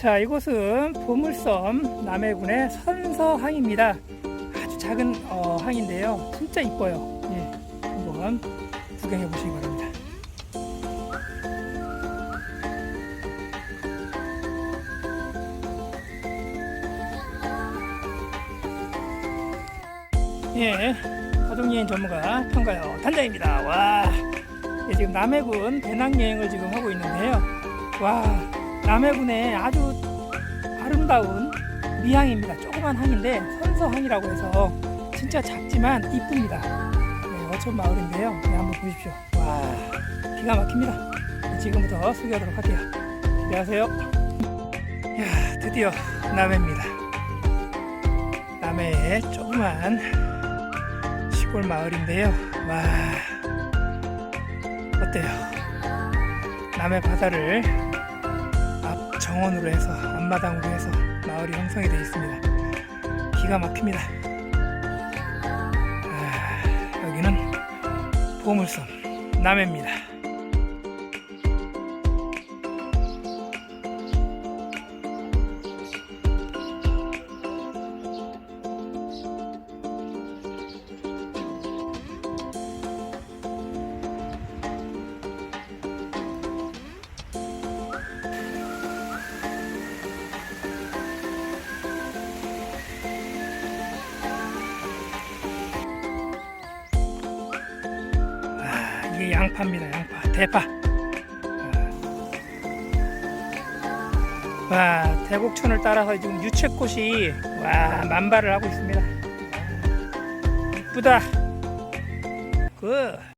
자, 이곳은 보물섬 남해군의 선서항입니다. 아주 작은 어, 항인데요. 진짜 이뻐요. 예, 한번 구경해 보시기 바랍니다. 예, 가족여행 전문가 평가요 단장입니다. 와, 예, 지금 남해군 배낭여행을 지금 하고 있는데요. 와, 남해군의 아주 아름다운 미항입니다. 조그만 항인데 선서항이라고 해서 진짜 작지만 이쁩니다. 네, 어촌 마을인데요. 네, 한번 보십시오. 와, 기가 막힙니다. 네, 지금부터 소개하도록 할게요. 안녕하세요. 야, 드디어 남해입니다. 남해의 조그만 시골 마을인데요. 와, 어때요? 남해 바다를 앞 정원으로 해서 앞마당으로 해서 마을이 형성이 되어 있습니다. 기가 막힙니다. 아, 여기는 보물섬 남해입니다. 이게 양파입니다. 양파, 대파. 아. 와, 대곡천을 따라서 지금 유채꽃이 와 만발을 하고 있습니다. 이쁘다. 그